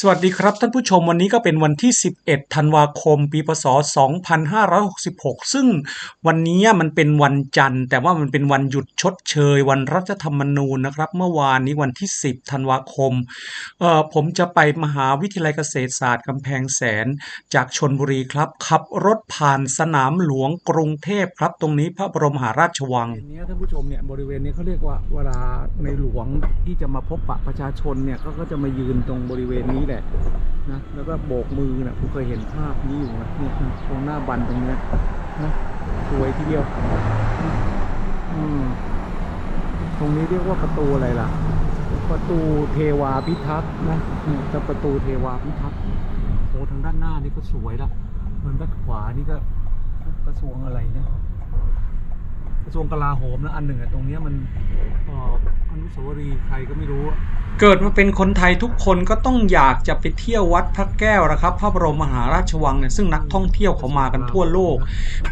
สวัสดีครับท่านผู้ชมวันนี้ก็เป็นวันที่ 11 ธันวาคม ปีพศ 2566 ซึ่งวันนี้มันเป็นวันจันทร์ แต่ว่ามันเป็นวันหยุดชดเชย วันรัฐธรรมนูญนะครับ เมื่อวานนี้วันที่ 10 ธันวาคมเอ่อผมจะไปมหาวิทยาลัยเกษตรศาสตร์กำแพงแสน จากชนบุรีครับ ขับรถผ่านสนามหลวงกรุงเทพครับ ตรงนี้พระบรมหาราชวังบริเวณเนี้ท่านผู้ชมเนี่ยบริเวณนี้เขาเรียกว่าเวลาในหลวงที่จะมาพบปะประชาชนเนี่ยก็จะมายืนตรงบริเวณนี้แหละนะแล้วก็โบกมือนะผมเคยเห็นภาพนี้อยู่นะเนี่ยตรงหน้าบันตรงเนี้ยนะสวยทีเดียวอืมตรงนี้เรียกว่าประตูอะไรล่ะ ประตูเทวาพิทักษ์นะเนี่ยจะประตูเทวาพิทักษ์โอ้ทางด้านหน้านี่ก็สวยละเหมือนด้านขวานี่ก็กระทรวงอะไรเนี่ยกระทรวงกลาโหมนะอันหนึ่งอะตรงเนี้ยมัน อนุสาวรีย์ใครก็ไม่รู้เกิดมาเป็นคนไทยทุกคนก็ต้องอยากจะไปเที่ยววัดพระแก้วนะครับพระบรมมหาราชวังเนี่ยซึ่งนักท่องเที่ยวเขามากันทั่วโลก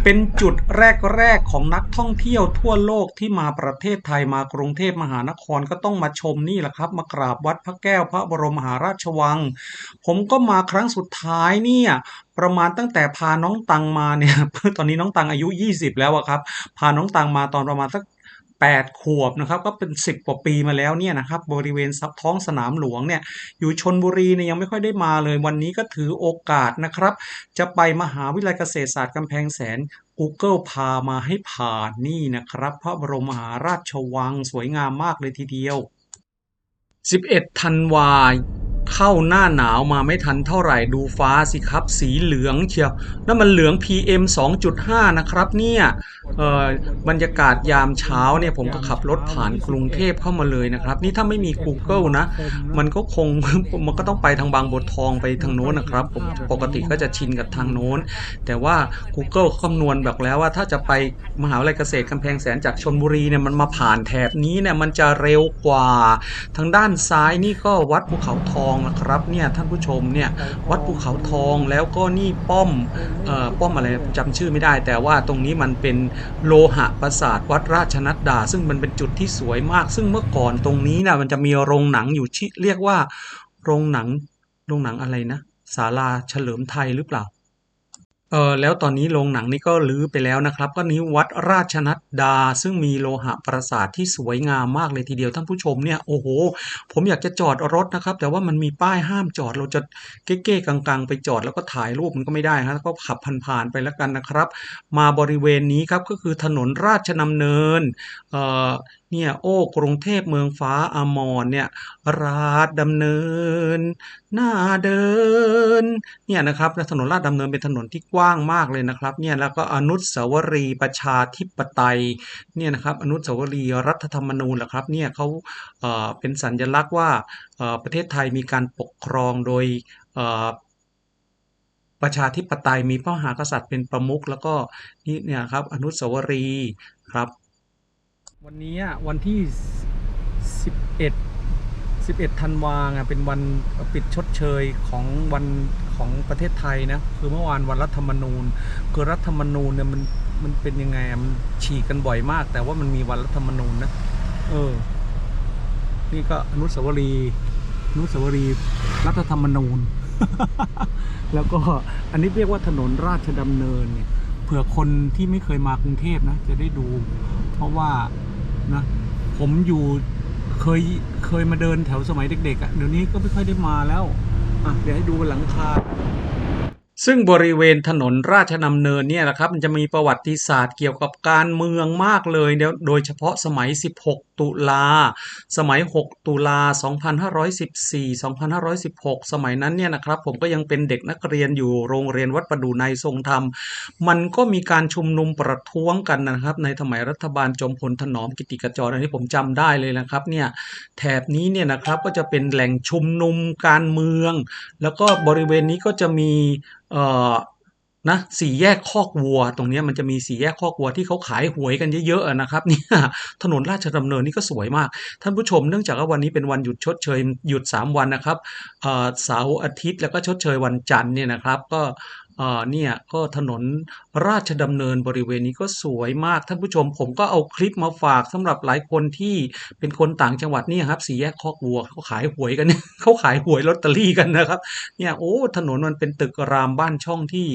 เป็นจุดแรกๆของนักท่องเที่ยวทั่วโลกที่มาประเทศไทยมากรุงเทพมหานครก็ต้องมาชมนี่แหละครับ มากราบวัดพระแก้วพระบรมมหาราชวัง ผมก็มาครั้งสุดท้ายเนี่ยประมาณตั้งแต่พาน้องตังมาเนี่ยตอนนี้น้องตังอายุ 20 แล้วอะครับ พาน้องตังมาตอนประมาณสัก 8 ขวบนะครับก็เป็น 10 กว่าปีมาแล้วเนี่ยนะครับบริเวณซับท้องสนามหลวงเนี่ยอยู่ชนบุรีเนี่ยยังไม่ค่อยได้มาเลยวันนี้ก็ถือโอกาสนะครับ จะไปมหาวิทยาลัยเกษตรศาสตร์กำแพงแสน Google พามาให้ผ่านนี่นะครับ พระบรมมหาราชวังสวยงามมากเลยทีเดียว 11 ธันวา เข้าหน้าหนาวมาไม่ทันเท่าไหร่ดูฟ้าสิครับ สีเหลืองเชียวนั่นมันเหลือง PM 2.5 นะครับเนี่ยบรรยากาศยามเช้าเนี่ยผมก็ขับรถผ่านกรุงเทพเข้ามาเลยนะครับ นี่ถ้าไม่มี Google นะ มันก็คงมันก็ต้องไปทางบางบัวทองไปทางโน้นนะครับ ผมปกติก็จะชินกับทางโน้น แต่ว่า Google คำนวณแบบแล้วว่าถ้าจะไปมหาวิทยาลัยเกษตรกำแพงแสนจากชนบุรีเนี่ยมันมาผ่านแถบนี้เนี่ยมันจะเร็วกว่า ทางด้านซ้ายนี่ก็วัดภูเขาทองนะครับเนี่ยท่านผู้ชมเนี่ยวัดภูเขาทองแล้วก็นี่ป้อมเอ่อป้อมอะไรจำชื่อไม่ได้ แต่ว่าตรงนี้มันเป็นโลหะปราสาทวัดราชนัดดา ซึ่งมันเป็นจุดที่สวยมาก ซึ่งเมื่อก่อนตรงนี้นะมันจะมีโรงหนังอยู่ที่เรียกว่า โรงหนังโรงหนังอะไรนะศาลาเฉลิมไทยหรือเปล่า เออแล้วตอนนี้โรงหนังนี่ก็รื้อไปแล้วนะครับ ก็นี้วัดราชนัดดา ซึ่งมีโลหะปราสาทที่สวยงามมากเลยทีเดียวท่านผู้ชมเนี่ยโอ้โห ผมอยากจะจอดรถนะครับ แต่ว่ามันมีป้ายห้ามจอดเราจะเก้ๆกังๆ ไปจอดแล้วก็ถ่ายรูปมันก็ไม่ได้ฮะแล้วก็ขับผ่านๆไปแล้วกันนะครับ มาบริเวณนี้ครับก็คือถนนราชดำเนินเอ่อ เนี่ย โอ้กรุงเทพเมืองฟ้าอมรเนี่ย ราชดำเนินหน้าเดิน เนี่ยนะครับถนนลาดดำเนินเป็นถนนที่กว้างมากเลยนะครับ เนี่ยแล้วก็อนุสาวรีย์ประชาธิปไตย เนี่ยนะครับ อนุสาวรีย์รัฐธรรมนูญเหรอครับ เนี่ยเขาเอ่อเป็นสัญลักษณ์ว่าเอ่อประเทศไทยมีการปกครองโดยเอ่อประชาธิปไตยมีพระมหากษัตริย์เป็นประมุขแล้วก็นี่เนี่ยครับอนุสาวรีย์ครับ วันนี้วันที่ 11 11ธันวาเป็นวันปิดชดเชยของวันของประเทศไทยนะคือเมื่อวานวันรัฐธรรมนูญคือรัฐธรรมนูญเนี่ยมันมันเป็นยังไงมันฉีกกันบ่อยมาก แต่ว่ามันมีวันรัฐธรรมนูญนะเออ นี่ก็อนุสาวรีย์อนุสาวรีย์รัฐธรรมนูญ แล้วก็อันนี้เรียกว่าถนนราชดำเนินเนี่ยเผื่อคนที่ไม่เคยมากรุงเทพนะ จะได้ดู เพราะว่า นะผมอยู่เคยเคยมาเดินแถวสมัยเด็กๆอะ่ะเดี๋ยวนี้ก็ไม่ค่อยได้มาแล้ว อะ เดี๋ยวให้ดูหลังคา ซึ่งบริเวณถนนราชดำเนินเนี่ยนะครับมันจะมีประวัติศาสตร์เกี่ยวกับการเมืองมากเลยเดี๋ยโดยเฉพาะสมัย 16 ตุลา สมัย 6 ตุลา 2514 2516 สมัยนั้นเนี่ยนะครับผมก็ยังเป็นเด็กนักเรียนอยู่โรงเรียนวัดประดูในทรงธรรม มันก็มีการชุมนุมประท้วงกันนะครับ ในสมัยรัฐบาลจอมพลถนอมกิติกจรอันนี้ผมจำได้เลยนะครับเนี่ยแถบนี้เนี่ยนะครับก็จะเป็นแหล่งชุมนุมการเมือง แล้วก็บริเวณนี้ก็จะมีเอ่อนะสี่แยกคอกวัว ตรงนี้มันจะมีสี่แยกคอกวัวที่เขาขายหวยกันเยอะๆนะครับเนี่ยถนนราชดำเนินนี่ก็สวยมาก ท่านผู้ชมเนื่องจากว่าวันนี้เป็นวันหยุดชดเชยหยุด 3 วันนะครับเออเสาร์อาทิตย์แล้วก็ชดเชยวันจันทร์เนี่ยนะครับ ก็ อ่อเนี่ยก็ถนนราชดำเนินบริเวณนี้ก็สวยมากท่านผู้ชม ผมก็เอาคลิปมาฝากสำหรับหลายคนที่เป็นคนต่างจังหวัดนี่ครับสี่แยกคอกวัวเขาขายหวยกันเขาขายหวยลอตเตอรี่กันนะครับเนี่ยโอ้ถนนมันเป็นตึกรามบ้านช่องที่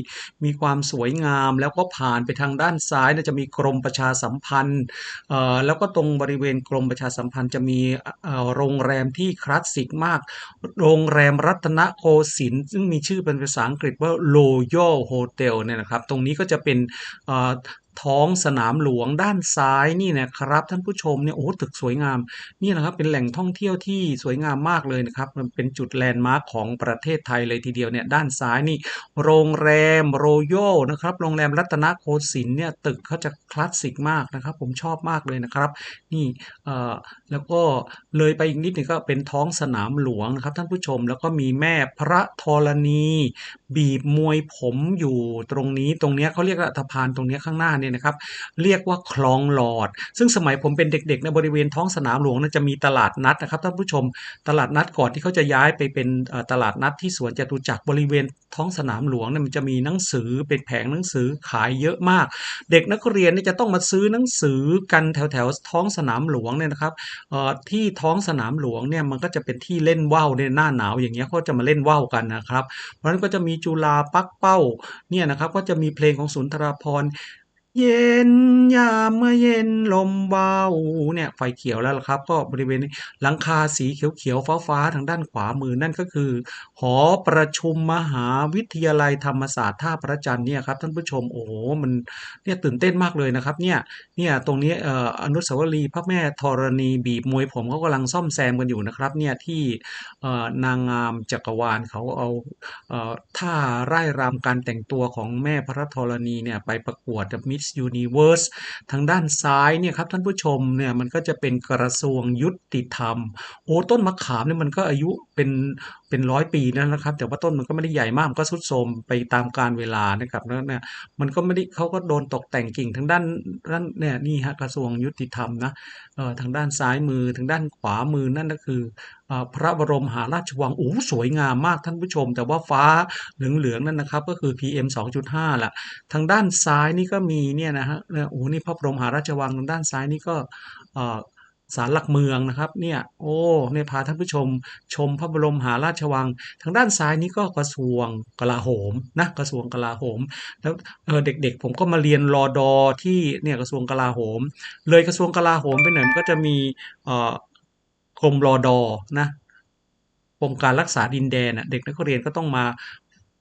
มีความสวยงาม แล้วก็ผ่านไปทางด้านซ้ายนี่ยจะมีกรมประชาสัมพันธ์เอ่อแล้วก็ตรงบริเวณกรมประชาสัมพันธ์จะมีโรงแรมที่คลาสสิกมาก โรงแรมรัตนโกสินทร์ซึ่งมีชื่อเป็นภาษาอังกฤษว่า Royal Hotel เนี่ยนะครับ ตรงนี้ก็จะเป็น ท้องสนามหลวงด้านซ้ายนี่นะครับ ท่านผู้ชมเนี่ยโอ้ตึกสวยงามนี่นะครับเป็นแหล่งท่องเที่ยวที่สวยงามมากเลยนะครับ มันเป็นจุดแลนด์มาร์คของประเทศไทยเลยทีเดียวเนี่ยด้านซ้ายนี่ โรงแรมโรโยนะครับโรงแรมรัตนโกสินทร์เนี่ยตึกเขาจะคลาสสิกมากนะครับ ผมชอบมากเลยนะครับ นี่เอ่อแล้วก็เลยไปอีกนิดหนึงก็เป็นท้องสนามหลวงนะครับ ท่านผู้ชมแล้วก็มีแม่พระธรณี บีบมวยผมอยู่ตรงนี้ตรงเนี้ยเขาเรียกว่าสะพานตรงเนี้ยข้างหน้าเนี่ยนะครับเรียกว่าคลองหลอด ซึ่งสมัยผมเป็นเด็กๆในบริเวณท้องสนามหลวงนั้นจะมีตลาดนัดนะครับท่านผู้ชมตลาดนัดก่อนที่เขาจะย้ายไปเป็นตลาดนัดที่สวนจตุจักรบริเวณท้องสนามหลวงเนี่ยมันจะมีหนังสือเป็นแผงหนังสือขายเยอะมาก เด็กนักเรียนเนี่ยจะต้องมาซื้อหนังสือกันแถวแถวๆท้องสนามหลวงเนี่ยนะครับที่ท้องสนามหลวงเนี่ยมันก็จะเป็นที่เล่นว่าวในหน้าหนาวอย่างเงี้ยเขาจะมาเล่นว่าวกันนะครับ เพราะฉะนั้นก็จะมีจุฬาปักเป้าเนี่ยนะครับก็จะมีเพลงของสุนทรภร เย็นยามเมื่อเย็นลมเบาเนี่ยไฟเขียวแล้วล่ะครับ ก็บริเวณนี้หลังคาสีเขียวๆฟ้าๆทางด้านขวามือนั่นก็คือ หอประชุมมหาวิทยาลัยธรรมศาสตร์ท่าพระจันทร์เนี่ยครับท่านผู้ชมโอ้โหมันเนี่ยตื่นเต้นมากเลยนะครับเนี่ยเนี่ยตรงนี้เอ่ออนุสาวรีย์พระแม่ธรณีบีบมวยผมเขากำลังซ่อมแซมกันอยู่นะครับเนี่ยที่เอ่อนางงามจักรวาลเขาเอาเอ่อท่าไร่รำการแต่งตัวของแม่พระธรณีเนี่ยไปประกวดมิส Miss Universe ทางด้านซ้ายเนี่ยครับท่านผู้ชมเนี่ยมันก็จะเป็นกระทรวงยุติธรรม โอ้ต้นมะขามเนี่ยมันก็อายุเป็นเป็นร้อยปีแล้วนะครับ แต่ว่าต้นมันก็ไม่ได้ใหญ่มากมันก็ทรุดโทรมไปตามกาลเวลานะครับแล้วเนี่ยมันก็ไม่ได้เขาก็โดนตกแต่งกิ่งทางด้านด้านเนี่ยนี่ฮะกระทรวงยุติธรรมนะเอ่อทางด้านซ้ายมือทางด้านขวามือนั่นก็คือ พระบรมหาราชวังโอ้สวยงามมากท่านผู้ชม แต่ว่าฟ้าเหลืองๆนั่นนะครับ ก็คือ PM 2.5ละทางด้านซ้ายนี่ก็มีเนี่ยนะฮะโอ้โหนี่พระบรมหาราชวังทางด้านซ้ายนี่ก็ศาลหลักเมืองนะครับเนี่ยโอ้เนี่ยพาท่านผู้ชม ชมพระบรมหาราชวัง ทางด้านซ้ายนี่ก็กระทรวงกลาโหมนะกระทรวงกลาโหม แล้วเเด็กๆ ผมก็มาเรียนรอดอที่เนี่ยกระทรวงกลาโหม เลยกระทรวงกลาโหมไปหน่อยมันก็จะมีเอ่อ กรมรอดอนะกรมการรักษาดินแดนน่ะเด็กนักเรียนก็ต้องมา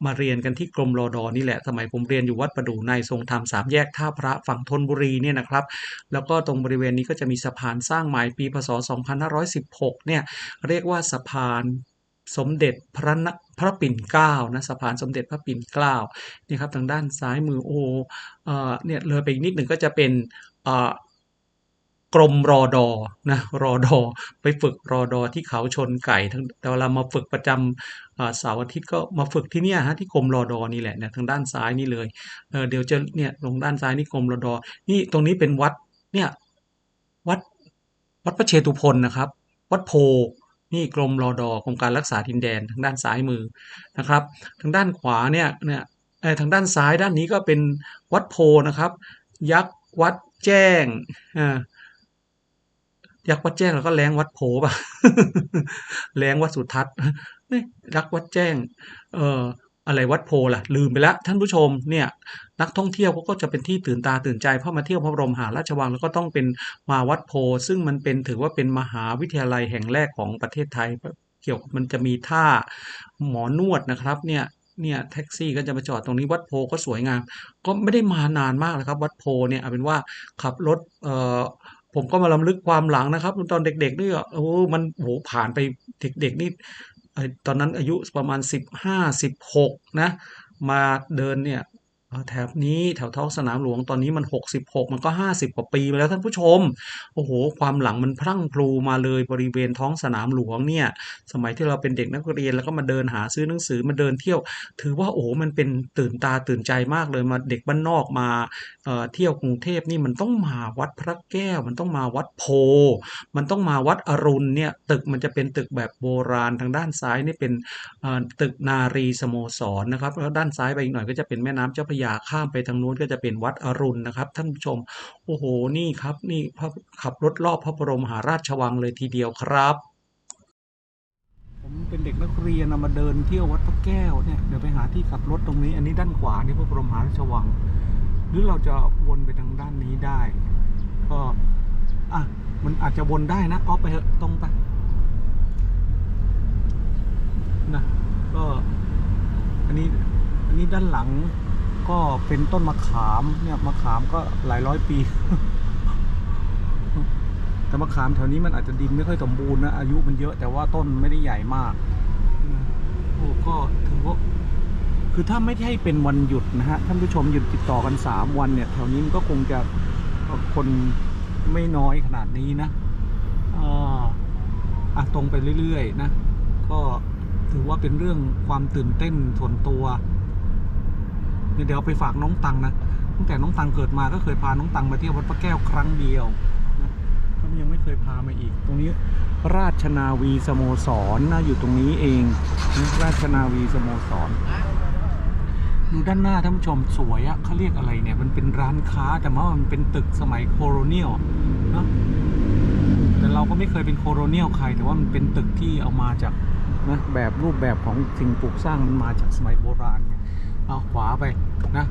มาเรียนกันที่กรมรอดอนี่แหละ สมัยผมเรียนอยู่วัดประดูในทรงธรรมสามแยกท่าพระฝั่งธนบุรีเนี่ยนะครับ แล้วก็ตรงบริเวณนี้ก็จะมีสะพานสร้างใหม่ปีพศ 2516 เนี่ย เรียกว่าสะพานสมเด็จพระนพระปิ่นเกล้านะสะพานสมเด็จพระปิ่นเกล้านี่ครับทางด้านซ้ายมือโอเอเนี่ยเลยไปอีกนิดหนึ่งก็จะเป็นอ กรมรอดอนะรอดอไปฝึกรอดอที่เขาชนไก่ทั้งแต่เวลามาฝึกประจำเสาร์อาทิตย์ก็มาฝึกที่เนี่ยฮะที่กรมรอดอนี่แหละเนี่ยทางด้านซ้ายนี่เลยเเดี๋ยวจะเนี่ยตรงด้านซ้ายนี่กรมรอดอนี่ตรงนี้เป็นวัดเนี่ยวัดวัดพระเชตุพนนะครับ วัดโพนี่กรมรอดอกรมการรักษาดินแดนทางด้านซ้ายมือนะครับ ทางด้านขวาเนี่ยเนี่ยทางด้านซ้ายด้านนี้ก็เป็นวัดโพนะครับ ยักษ์วัดแจ้งอ่า ยักษ์วัดแจ้งแล้วก็แรงวัดโพป่ะแรงวัดสุทัศน์นี่ยักษ์วัดแจ้ง เอ่ออะไรวัดโพล่ะ ลืมไปแล้วท่านผู้ชมเนี่ยนักท่องเที่ยวเขาก็จะเป็นที่ตื่นตาตื่นใจเพราะมาเที่ยวพระบรมหาราชวังแล้วก็ต้องเป็นมาวัดโพ ซึ่งมันเป็นถือว่าเป็นมหาวิทยาลัยแห่งแรกของประเทศไทย เกี่ยวกับมันจะมีท่าหมอนวดนะครับเนี่ยเนี่ยแท็กซี่ก็จะมาจอดตรงนี้วัดโพก็สวยงาม ก็ไม่ได้มานานมากแล้วครับ วัดโพเนี่ยเอาเป็นว่าขับรถเอ่อ ผมก็มาลำลึกความหลังนะครับ ตอนเด็กๆนี่โอ้มันโหผ่านไปเด็กๆนี่ตอนนั้นอายุประมาณสิบห้าสิบหกนะ มาเดินเนี่ย แถบนี้แถวท้องสนามหลวงตอนนี้มัน 66 มันก็ 50 กว่าปีมาแล้วท่านผู้ชม โอ้โห ความหลังมันพรั่งพรูมาเลยบริเวณท้องสนามหลวงเนี่ย สมัยที่เราเป็นเด็กนักเรียนแล้วก็มาเดินหาซื้อหนังสือมาเดินเที่ยว ถือว่าโอ้โหมันเป็นตื่นตาตื่นใจมากเลยมาเด็กบ้านนอกมาเอ่อเที่ยวกรุงเทพนี่มันต้องมาวัดพระแก้ว มันต้องมาวัดโพ มันต้องมาวัดอรุณเนี่ยตึกมันจะเป็นตึกแบบโบราณทางด้านซ้ายนี่เป็นเอ่อตึกนารีสโมสรนะครับแล้วด้านซ้ายไปอีกหน่อยก็จะเป็นแม่น้ำเจ้าพระยายาข้ามไปทางนู้นก็จะเป็นวัดอรุณนะครับ ท่านผู้ชม โอ้โห นี่ครับนี่ขับรถรอบพระบรมมหาราชวังเลยทีเดียวครับ ผมเป็นเด็กนักเรียนมาเดินเที่ยววัดพระแก้วเนี่ยเดี๋ยวไปหาที่ขับรถตรงนี้ อันนี้ด้านขวานี่พระบรมมหาราชวัง หรือเราจะวนไปทางด้านนี้ได้ ก็อะมันอาจจะวนได้นะออฟไปเถอะตรงไปนะก็อันนี้อันนี้ด้านหลัง ก็เป็นต้นมะขามเนี่ยมะขามก็หลายร้อยปี แต่มะขามแถวนี้มันอาจจะดินไม่ค่อยสมบูรณ์นะอายุมันเยอะแต่ว่าต้นไม่ได้ใหญ่มากโอ้ก็ถือว่าคือถ้าไม่ใช่เป็นวันหยุดนะฮะท่านผู้ชมหยุดติดต่อกันสามวันเนี่ยแถวนี้มันก็คงจะคนไม่น้อยขนาดนี้นะอ่าอะตรงไปเรื่อยๆนะ ก็ถือว่าเป็นเรื่องความตื่นเต้นส่วนตัว เดี๋ยวไปฝากน้องตังนะตั้งแต่น้องตังเกิดมาก็เคยพาน้องตังมาเที่ยววัดพระแก้วครั้งเดียวนะก็ยังไม่เคยพามาอีก ตรงนี้ราชนาวีสโมสรนะอยู่ตรงนี้เองนะราชนาวีสโมสรดูด้านหน้าท่านผู้ชมสวยอะเขาเรียกอะไรเนี่ย มันเป็นร้านค้าแต่ว่ามันเป็นตึกสมัยโคโรเนียลเนะแต่เราก็ไม่เคยเป็นโคโรเนียลใคร แต่ว่ามันเป็นตึกที่เอามาจากนะแบบรูปแบบของสิ่งปลูกสร้างมันมาจากสมัยโบราณ เอาขวาไปนะ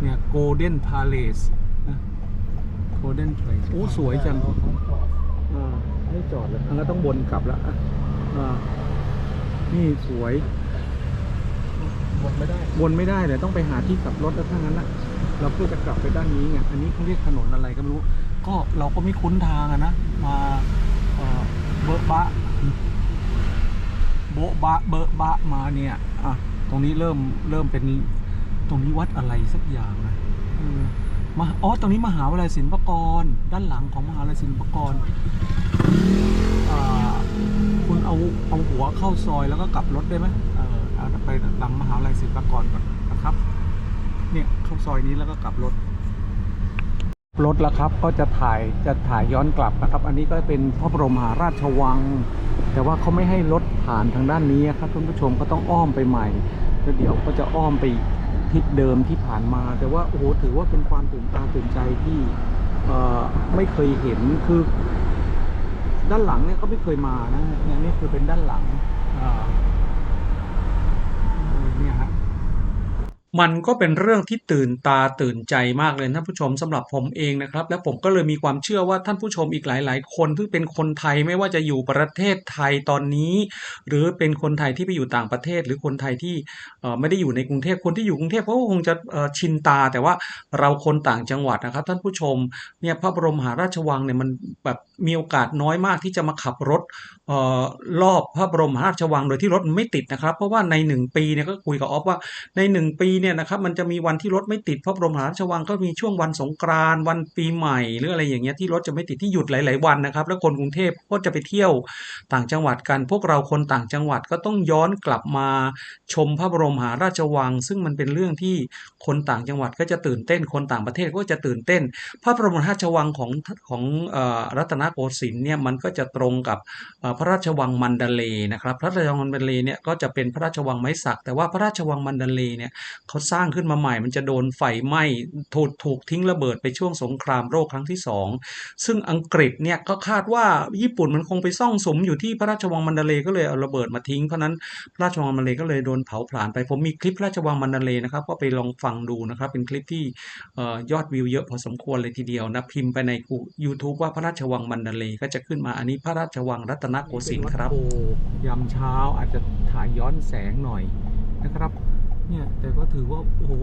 เนี่ยโกลเด้นพาเลสนะโกลเด้นพาเลสโอ้สวยจังอ่าไม่จอดเลยอันก็ต้องวนกลับแล้วอะอ่านี่สวยวนไม่ได้วนไม่ได้เลยต้องไปหาที่กลับรถแล้วถ้างั้นนะเราเพื่อจะกลับไปด้านนี้ไงอันนี้เขาเรียกถนนอะไรก็ไม่รู้ ก็เราก็ไม่คุ้นทางอะนะมาเอ่อเบอะบะโบะบะเบอะบะมาเนี่ยอะ ตรงนี้เริ่มเริ่มเป็นตรงนี้วัดอะไรสักอย่างนะเออมาอ๋อตรงนี้มหาวิทยาลัยศิลปากร ด้านหลังของมหาวิทยาลัยศิลปากรอ่าคุณเอาเอาหัวเข้าซอยแล้วก็กลับรถได้ไหมเออเอาไปหลังมหาวิทยาลัยศิลปากรก่อนนะครับ เนี่ยเข้าซอยนี้แล้วก็กลับรถ รถแล้วครับก็จะถ่ายจะถ่ายย้อนกลับนะครับ อันนี้ก็เป็นพระบรมมหาราชวัง แต่ว่าเขาไม่ให้รถ ผ่านทางด้านนี้ครับท่านผู้ชมก็ต้องอ้อมไปใหม่แล้วเดี๋ยวก็จะอ้อมไปทิศเดิมที่ผ่านมา แต่ว่าโอ้โหถือว่าเป็นความตื่นตาตื่นใจที่ไม่เคยเห็นคือ ด้านหลังเนี่ยก็ไม่เคยมานะเนี่ยนี่คือเป็นด้านหลังอ่าเออเนี่ยฮะ มันก็เป็นเรื่องที่ตื่นตาตื่นใจมากเลยท่านผู้ชมสำหรับผมเองนะครับ และผมก็เลยมีความเชื่อว่าท่านผู้ชมอีกหลาย ๆ คนที่เป็นคนไทยไม่ว่าจะอยู่ประเทศไทยตอนนี้ หรือเป็นคนไทยที่ไปอยู่ต่างประเทศ หรือคนไทยที่ไม่ได้อยู่ในกรุงเทพคนที่อยู่กรุงเทพเขาก็คงจะชินตา แต่ว่าเราคนต่างจังหวัดนะครับ ท่านผู้ชมเนี่ยพระบรมหาราชวังเนี่ยมันแบบมีโอกาสน้อยมากที่จะมาขับรถ รอบพระบรมหาราชวังโดยที่รถไม่ติดนะครับ เพราะว่าในหนึ่งปีเนี่ยก็คุยกับออฟว่าในหนึ่งปีเนี่ยนะครับมันจะมีวันที่รถไม่ติดพระบรมหาราชวังก็มีช่วงวันสงกรานต์วันปีใหม่ หรืออะไรอย่างเงี้ยที่รถจะไม่ติดที่หยุดหลาย ๆ วันนะครับ แล้วคนกรุงเทพก็จะไปเที่ยวต่างจังหวัดกัน พวกเราคนต่างจังหวัดก็ต้องย้อนกลับมาชมพระบรมหาราชวัง ซึ่งมันเป็นเรื่องที่คนต่างจังหวัดก็จะตื่นเต้นคนต่างประเทศก็จะตื่นเต้น พระบรมราชวังของของอรัตนโกสินทร์เนี่ยมันก็จะตรงกับพระราชวังมันดาเลนะครับ พระราชวังมันดาเลเนี่ยก็จะเป็นพระราชวังไม้สัก แต่ว่าพระราชวังมันดาเลเนี่ยเขาสร้างขึ้นมาใหม่ มันจะโดนไฟไหม้ถูกถูกทิ้งระเบิดไปช่วงสงครามโลกครั้งที่สองซึ่งอังกฤษเนี่ยก็คาดว่าญี่ปุ่นมันคงไปซ่องสมอยู่ที่พระราชวังมันดาเลก็เลยเอาระเบิดมาทิ้งเพราะนั้นพระราชวังมันดาเลก็เลยโดนเผาผลาญไปผมมีคลิปพระราชวังมันดาเลนะครับก็ไปลองฟังดูนะครับ เป็นคลิปที่อยอดวิวเยอะพอสมควรเลยทีเดียวนะพิมพ์ไปใน YouTube ว่าพระราชวังมันดาเลก็จะขึ้นมาอันนี้พระราชวังรัตนโกสินทร์ครับ ยามเช้าอาจจะถ่ายย้อนแสงหน่อยนะครับ เนี่ยแต่ก็ถือว่าโอ้โห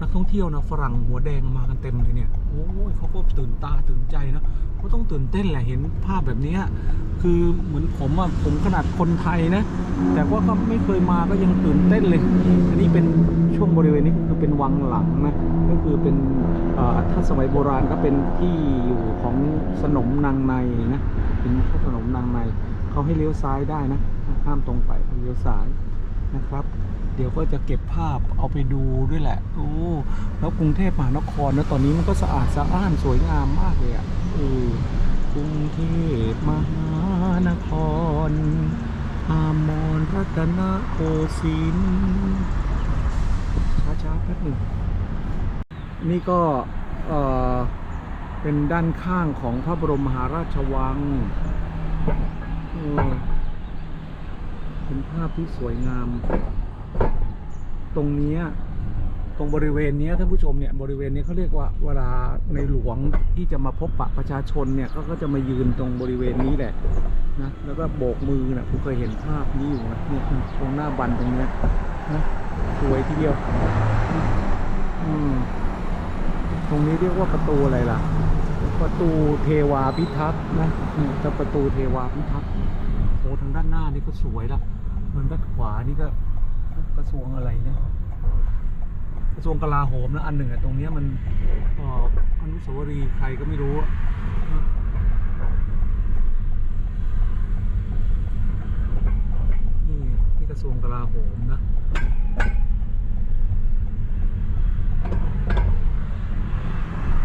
นักท่องเที่ยวนะฝรั่งหัวแดงมากันเต็มเลยเนี่ยโอ้ยเขาก็ตื่นตาตื่นใจนะเขาต้องตื่นเต้นแหละเห็นภาพแบบนี้คือเหมือนผมอะผมขนาดคนไทยนะ แต่ว่าก็ไม่เคยมาก็ยังตื่นเต้นเลย อันนี้เป็นช่วงบริเวณนี้คือเป็นวังหลังนะก็คือเป็นอ่อถ้าสมัยโบราณก็เป็นที่อยู่ของสนมนางในนะ เป็นพระสนมนางในเขาให้เลี้ยวซ้ายได้นะห้ามตรงไปเลี้ยวซ้ายนะครับ เดี๋ยวก็จะเก็บภาพเอาไปดูด้วยแหละ โอ้แล้วกรุงเทพมหานครนะตอนนี้มันก็สะอาดสะอ้านสวยงามมากเลยอะเออกรุงเทพมหานครอามรรัตนโกสินทร์ช้าๆแป๊บหนึ่งนี่ก็เอ่อ เป็นด้านข้างของพระบรมมหาราชวัง เป็นภาพที่สวยงาม ตรงนี้ตรงบริเวณนี้ท่านผู้ชมเนี่ยบริเวณนี้เขาเรียกว่าเวลาในหลวงที่จะมาพบปะประชาชนเนี่ยเขาก็จะมายืนตรงบริเวณนี้แหละนะแล้วก็โบกมือนะผมเคยเห็นภาพนี้อยู่นะเนี่ยตรงหน้าบันตรงนี้นะสวยทีเดียว อืมตรงนี้เรียกว่าประตูอะไรล่ะ ประตูเทวาพิทักษ์นะเนี่ยจะประตูเทวาพิทักษ์โอ้ทางด้านหน้านี่ก็สวยละมันด้านขวานี่ก็กระทรวงอะไรเนี่ยกระทรวงกลาโหมนะอันหนึ่งอะตรงเนี้ยมันเอ่ออนุสาวรีย์ใครก็ไม่รู้อะนี่ที่กระทรวงกลาโหมนะ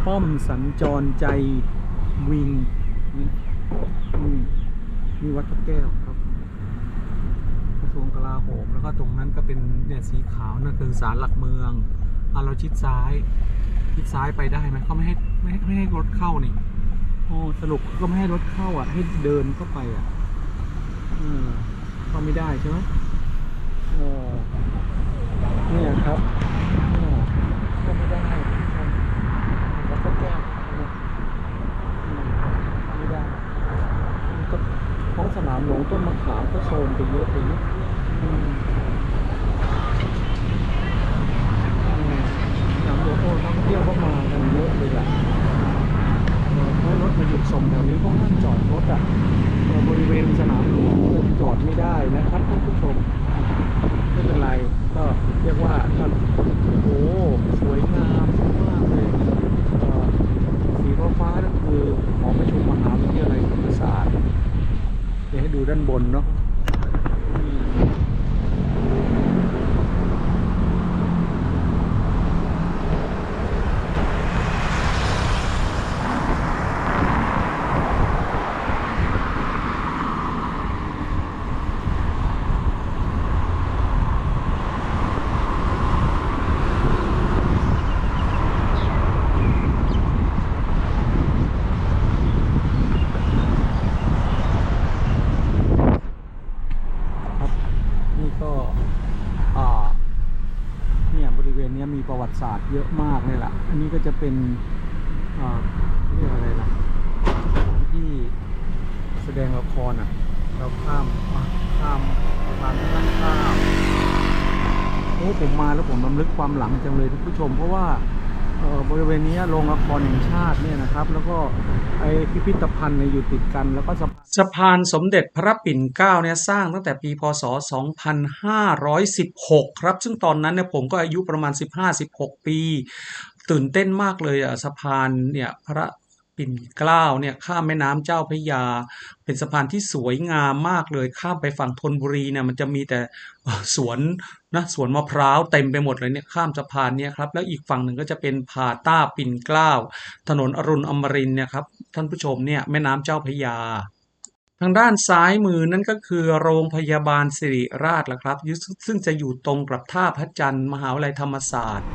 ป้อมสัญจรใจวิงนี่นี่วัดพระแก้วครับกระทรวงกลาโหมแล้วก็ตรงนั้นก็เป็นเนี่ยสีขาวนั่นคือศาลหลักเมืองอะเราชิดซ้ายชิดซ้ายไปได้ไหมเขาไม่ให้ไม่ให้ไม่ให้รถเข้านี่โอ้สรุปก็ไม่ให้รถเข้าอะ ให้เดินเข้าไปอะเออเข้าไม่ได้ใช่ไหมโอ้เนี่ยครับโอ้เข้าไม่ได้ครับ แก้วเนี่ยอืมไม่ได้มันก็ท้องสนามหลวงต้นมะขามก็โซนไปเยอะไปเยอะสนามหลวงโอ้นักท่องเที่ยวก็มากันเยอะเลยแหละเพราะรถมาหยุดส่งแถวนี้ก็ห้ามจอดรถอะบริเวณสนามหลวงจอดไม่ได้นะครับท่านผู้ชมไม่เป็นไรก็เรียกว่าโอ้โหสวยงามมาก ก็คือหอประชุมมหาวิทยาลัยธรรมศาสตร์เดี๋ยวให้ดูด้านบนเนาะอืมครับนี่ก็อ่าเนี่ยบริเวณเนี้ยมีประวัติศาสตร์ เยอะมากเลยล่ะ อันนี้ก็จะเป็นอ่าเรียกอะไรล่ะที่แสดงละครอะ เราข้ามข้ามสะพานข้ามข้ามโอ้ผมมาแล้วผมรำลึกความหลังจังเลยท่านผู้ชม เพราะว่า บริเวณนี้โรงละครแห่งชาติเนี่ยนะครับ แล้วก็ไอพิพิธภัณฑ์เนี่ยอยู่ติดกัน แล้วก็สะพานสะพานสมเด็จพระปิ่นเกล้าเนี่ยสร้างตั้งแต่ปีพศ 2516 ครับ ซึ่งตอนนั้นเนี่ยผมก็อายุประมาณ 15-16 ปี ตื่นเต้นมากเลยอะสะพานเนี่ยพระปิ่นเกล้าเนี่ยข้ามแม่น้ำเจ้าพระยา เป็นสะพานที่สวยงามมากเลยข้ามไปฝั่งธนบุรีเนี่ยมันจะมีแต่สวน นะสวนมะพร้าวเต็มไปหมดเลยเนี่ยข้ามสะพานเนี่ยครับแล้วอีกฝั่งหนึ่งก็จะเป็นผาต้าปิ่นเกล้าถนนอรุณอมรินเนี่ยครับท่านผู้ชมเนี่ยแม่น้ำเจ้าพระยา ทางด้านซ้ายมือนั่นก็คือโรงพยาบาลสิริราชละครับ ซึ่งจะอยู่ตรงกับท่าพระจันทร์มหาวิทยาลัยธรรมศาสตร์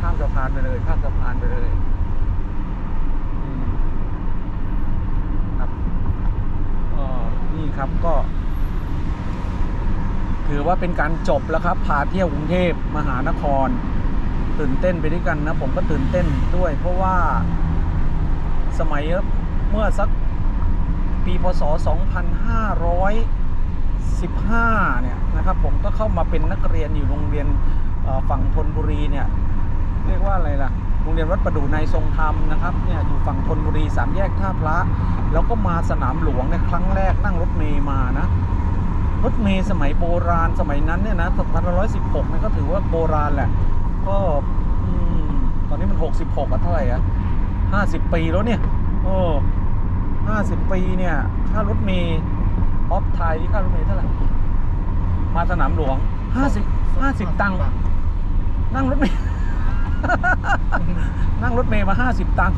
ข้ามสะพานไปเลยข้ามสะพานไปเลยครับอ่อนี่ครับก็ ถือว่าเป็นการจบแล้วครับพาเที่ยวกรุงเทพมหานคร ตื่นเต้นไปด้วยกันนะ ผมก็ตื่นเต้นด้วย เพราะว่าสมัยเมื่อสักปีพศ 2515 เนี่ยนะครับ ผมก็เข้ามาเป็นนักเรียนอยู่โรงเรียนฝั่งธนบุรีเนี่ยเรียกว่าอะไรล่ะโรงเรียนวัดประดู่ในทรงธรรมนะครับเนี่ยอยู่ฝั่งธนบุรีสามแยกท่าพระ แล้วก็มาสนามหลวงในยครั้งแรกนั่งรถเมย์มานะ รถเมย์สมัยโบราณสมัยนั้นเนี่ยนะ2516เนี่ยก็ถือว่าโบราณแหละ ก็อตอนนี้มัน66อะเท่าไหร่อะ50ปีแล้วเนี่ย โอ้50ปีเนี่ยค่ารถเมย์ออฟไทยที่ค่ารถเมย์เท่าไหร่ มาสนามหลวง50 50ตังค์นั่งรถเมย์นั่งรถเมย์มา50ตังค์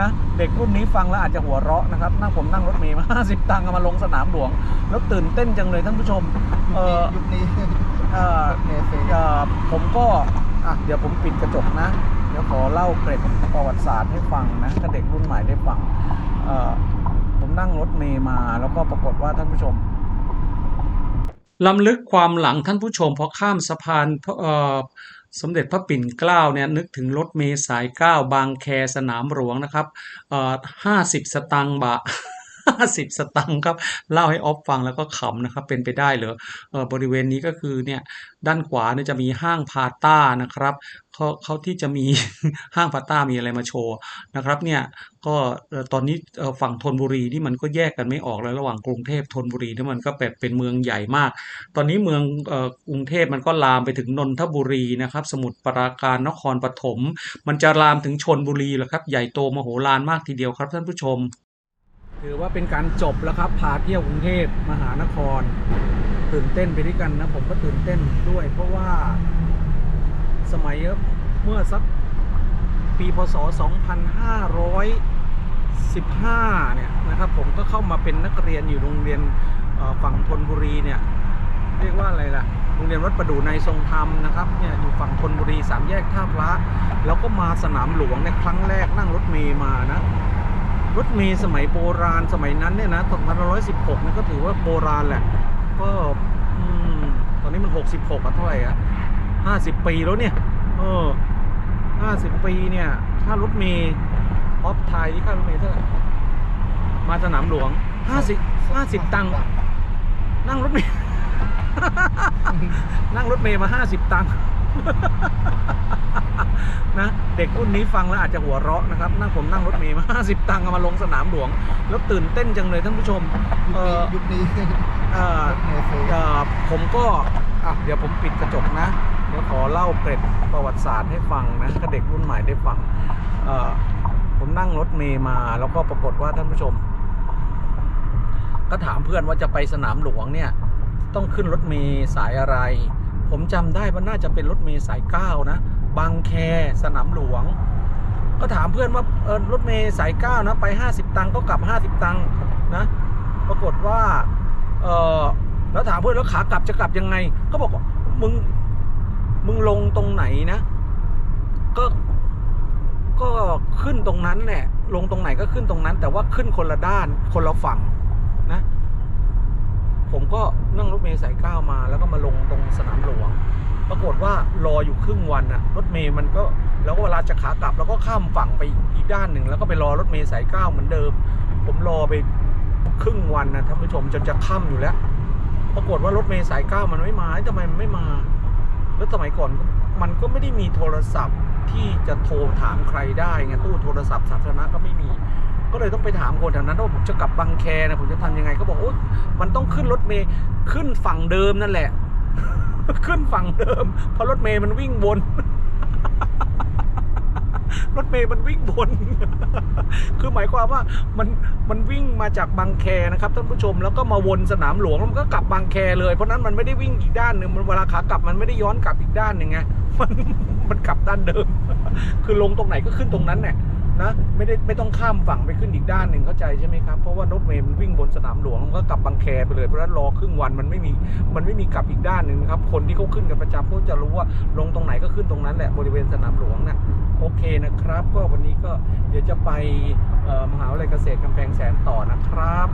นะเด็กรุ่นนี้ฟังแล้วอาจจะหัวเราะนะครับ นั่งผมนั่งรถเมย์มา 50 ตังค์เอามาลงสนามหลวง แล้วตื่นเต้นจังเลยท่านผู้ชมเออยุคนี้เออเนเฟเอ่อผมก็อะเดี๋ยวผมปิดกระจกนะ เดี๋ยวขอเล่าเกร็ดประวัติศาสตร์ให้ฟังนะถ้าเด็กรุ่นใหม่ได้ฟังเอ่อผมนั่งรถเมย์มาแล้วก็ปรากฏว่าท่านผู้ชมลำลึกความหลังท่านผู้ชมพอข้ามสะพานพระเอ่อ สมเด็จพระปิ่นเกล้าเนี่ยนึกถึงรถเมลสายเก้าบางแคสนามหลวงนะครับเอ่อห้าสิบสตังค์บาทห้าสิบสตังค์ครับ เล่าให้ออฟฟังแล้วก็ขำนะครับ เป็นไปได้เหรอเออบริเวณนี้ก็คือเนี่ยด้านขวาเนี่ยจะมีห้างพาต้านะครับ เขาเขาที่จะมีห้างพาต้ามีอะไรมาโชว์นะครับเนี่ยก็ตอนนี้ฝั่งธนบุรีที่มันก็แยกกันไม่ออกแล้วระหว่างกรุงเทพธนบุรีที่มันก็แบบเป็นเมืองใหญ่มาก ตอนนี้เมืองอ่อกรุงเทพมันก็ลามไปถึงนนทบุรีนะครับ สมุทรปราการนครปฐมมันจะลามถึงชนบุรีแล้วครับ ใหญ่โตมโหฬารมากทีเดียวครับท่านผู้ชม ถือว่าเป็นการจบแล้วครับพาเที่ยวกรุงเทพมหานคร ตื่นเต้นไปด้วยกันนะผมก็ตื่นเต้นด้วย เพราะว่า สมัยเมื่อสักปีพศ 2515 เนี่ยนะครับผมก็เข้ามาเป็นนักเรียนอยู่โรงเรียนฝั่งธนบุรีเนี่ยเรียกว่าอะไรล่ะโรงเรียนวัดประดู่ในทรงธรรมนะครับเนี่ยอยู่ฝั่งธนบุรีสามแยกท่าพระแล้วก็มาสนามหลวงในยครั้งแรกนั่งรถเมย์มานะรถเมย์สมัยโบราณสมัยนั้นเนี่ยนะ2516เนี่ยก็ถือว่าโบราณแหละก็อืมตอนนี้มัน66อะเท่าไหร่อะ 50ปีแล้วเนี่ยเออ50ปีเนี่ยค่ารถเมย์ออฟไทยที่ค่ารถเมย์เท่าไหร่มาสนามหลวง50 50ตังค์นั่งรถเมย์นั่งรถเมย์มา50ตังค์นะเด็กรุ่นนี้ฟังแล้วอาจจะหัวเราะนะครับ นั่งผมนั่งรถเมย์มา50ตังค์เอามาลงสนามหลวง แล้วตื่นเต้นจังเลยท่านผู้ชมเออยุคนี้เอ่อเนเฟเอ่อผมก็อะเดี๋ยวผมปิดกระจกนะี๋ยวขอเล่าเกร็ดประวัติศาสตร์ให้ฟังนะถ้าเด็กรุ่นใหม่ได้ฟังผมนั่งรถเมย์มาแล้วก็ปรากฏว่าท่านผู้ชม ก็ถามเพื่อนว่าจะไปสนามหลวงเนี่ย ต้องขึ้นรถเมย์สายอะไร ผมจำได้ว่าน่าจะเป็นรถเมย์สายเก้านะบางแคสนามหลวง ก็ถามเพื่อนว่าเออรถเมย์สายเก้านะไป 50 ตังค์ก็กลับ 50 ตังค์นะ ปรากฏว่าเออแล้วถามเพื่อนแล้วขากลับจะกลับยังไง ก็บอกว่ามึง มึงลงตรงไหนนะ ก็ก็ขึ้นตรงนั้นแหละลงตรงไหนก็ขึ้นตรงนั้น แต่ว่าขึ้นคนละด้านคนละฝั่งนะ ผมก็นั่งรถเมล์สายเก้ามา แล้วก็มาลงตรงสนามหลวง ปรากฏว่ารออยู่ครึ่งวันอะรถเมล์มันก็แล้วก็เวลาจะขากลับ แล้วก็ข้ามฝั่งไปอีกด้านหนึ่งแล้วก็ไปรอรถเมล์สายเก้าเหมือนเดิม ผมรอไปครึ่งวันนะท่านผู้ชมจนจะค่ำอยู่แล้ว ปรากฏว่ารถเมล์สายเก้ามันไม่มาทำไมมันไม่มา แล้วสมัยก่อนมันก็ไม่ได้มีโทรศัพท์ที่จะโทรถามใครได้ไงตู้โทรศัพท์สาธารณะก็ไม่มี ก็เลยต้องไปถามคนแถวนั้นว่าผมจะกลับบางแคนะผมจะทำยังไงก็บอกโอ้มันต้องขึ้นรถเมย์ขึ้นฝั่งเดิมนั่นแหละ ขึ้นฝั่งเดิมเพราะรถเมย์มันวิ่งวน รถเมย์มันวิ่งวนคือหมายความว่ามันมันวิ่งมาจากบางแคนะครับท่านผู้ชมแล้วก็มาวนสนามหลวงแล้วมันก็กลับบางแคเลย เพราะนั้นมันไม่ได้วิ่งอีกด้านหนึ่งมันเวลาขากลับมันไม่ได้ย้อนกลับอีกด้านหนึ่งไงมันมันกลับด้านเดิม คือลงตรงไหนก็ขึ้นตรงนั้นเนี่ย นะไม่ได้ไม่ต้องข้ามฝั่งไปขึ้นอีกด้านหนึ่งเข้าใจใช่ไหมครับเพราะว่ารถเมล์มันวิ่งบนสนามหลวงมันก็กลับบางแคไปเลยเพราะฉะนั้นรอครึ่งวันมันไม่มีมันไม่มีกลับอีกด้านหนึ่งครับคนที่เขาขึ้นกันประจำเขาจะรู้ว่าลงตรงไหนก็ขึ้นตรงนั้นแหละบริเวณสนามหลวงน่ะโอเคนะครับ ก็วันนี้ก็เดี๋ยวจะไปมหาวิทยาลัยเกษตรกำแพงแสนต่อนะครับ